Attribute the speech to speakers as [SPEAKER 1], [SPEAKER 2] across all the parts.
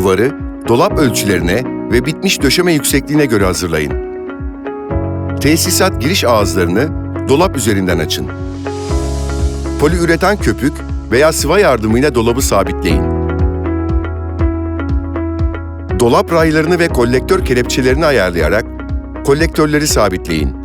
[SPEAKER 1] Duvarı dolap ölçülerine ve bitmiş döşeme yüksekliğine göre hazırlayın. Tesisat giriş ağızlarını dolap üzerinden açın. Poliüretan köpük veya sıva yardımıyla dolabı sabitleyin. Dolap raylarını ve kolektör kelepçelerini ayarlayarak kolektörleri sabitleyin.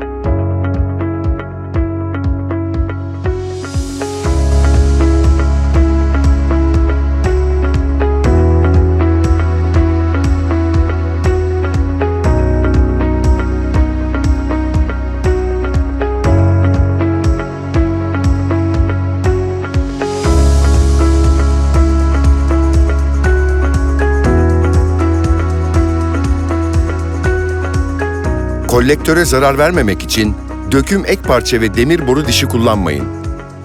[SPEAKER 1] Kolektöre zarar vermemek için döküm ek parça ve demir boru dişi kullanmayın.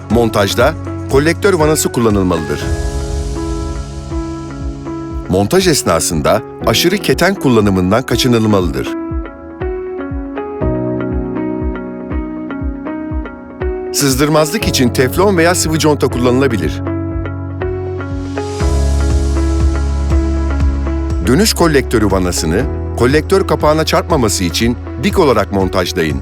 [SPEAKER 1] Montajda kolektör vanası kullanılmalıdır. Montaj esnasında aşırı keten kullanımından kaçınılmalıdır. Sızdırmazlık için teflon veya sıvı conta kullanılabilir. Dönüş kolektörü vanasını kolektör kapağına çarpmaması için dik olarak montajlayın.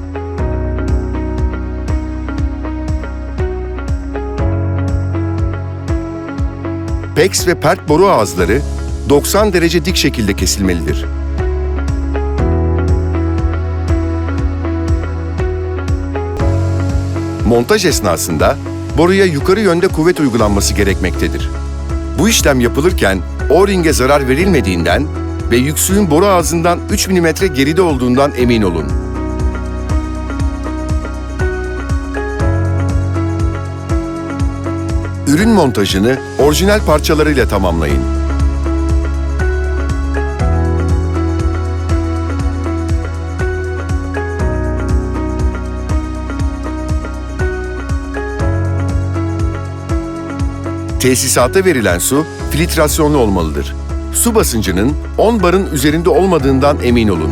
[SPEAKER 1] PEX ve PERT boru ağızları 90 derece dik şekilde kesilmelidir. Montaj esnasında boruya yukarı yönde kuvvet uygulanması gerekmektedir. Bu işlem yapılırken O-ring'e zarar verilmediğinden ve yüksüğün boru ağzından 3 mm geride olduğundan emin olun. Ürün montajını orijinal parçalarıyla tamamlayın. Tesisata verilen su filtrasyonlu olmalıdır. Su basıncının 10 barın üzerinde olmadığından emin olun.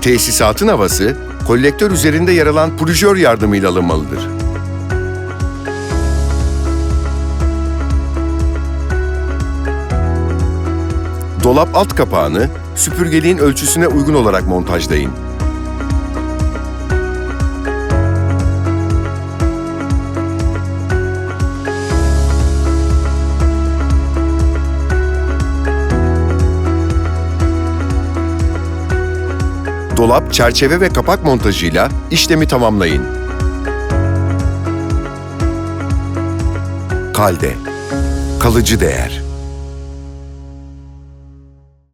[SPEAKER 1] Tesisatın havası kolektör üzerinde yer alan purjör yardımıyla alınmalıdır. Dolap alt kapağını süpürgeliğin ölçüsüne uygun olarak montajlayın. Dolap, çerçeve ve kapak montajıyla işlemi tamamlayın. Kalde, kalıcı değer.